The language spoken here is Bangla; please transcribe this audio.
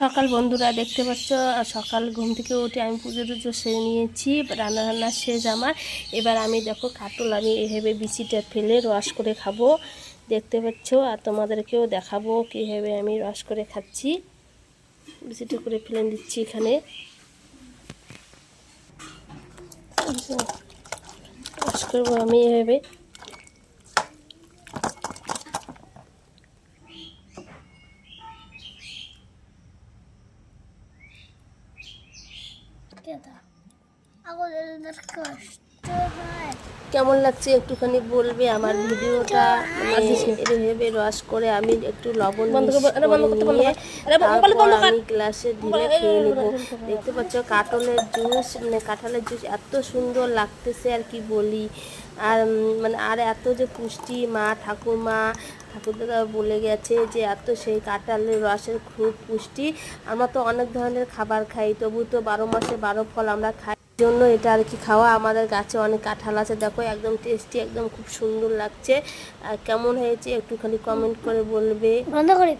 সকাল বন্ধুরা দেখতে পাচ্ছ সকাল ঘুম থেকে উঠে আমি পুজো টুজো সেরে নিয়েছি, রান্না রান্না শেষ আমার। এবার আমি দেখো কাটল আমি এভাবে বিচিটা ফেলে রস করে খাব। দেখতে পাচ্ছ, আর তোমাদেরকেও দেখাবো কীভাবে আমি রস করে খাচ্ছি। বিচিটা করে ফেলে দিচ্ছি এখানে। রস করব আমি এভাবে queda. Agora nas costas. কেমন লাগছে একটুখানি বলবে? আমার ভিডিওটা এভাবে রস করে আমি একটু লবণ নিয়ে আমি গ্লাসে ঢেলে খেয়ে নেব। দেখতে পাচ্ছ কাটলের জুস মানে কাঁঠালের জুস এত সুন্দর লাগতেছে আর কি বলি। আর মানে আর এত যে পুষ্টি মা ঠাকুমা ঠাকুরদাদা বলে গেছে যে এত সেই কাঁঠালের রসের খুব পুষ্টি। আমরা তো অনেক ধরনের খাবার খাই তবু তো বারো মাসে বারো ফল আমরা খাই। জন্য এটা আর কি খাওয়া। আমাদের গাছে অনেক কাঁঠাল আছে, দেখো, একদম টেস্টি একদম খুব সুন্দর লাগছে। আর কেমন হয়েছে একটুখানি কমেন্ট করে বলবে। বন্ধ করে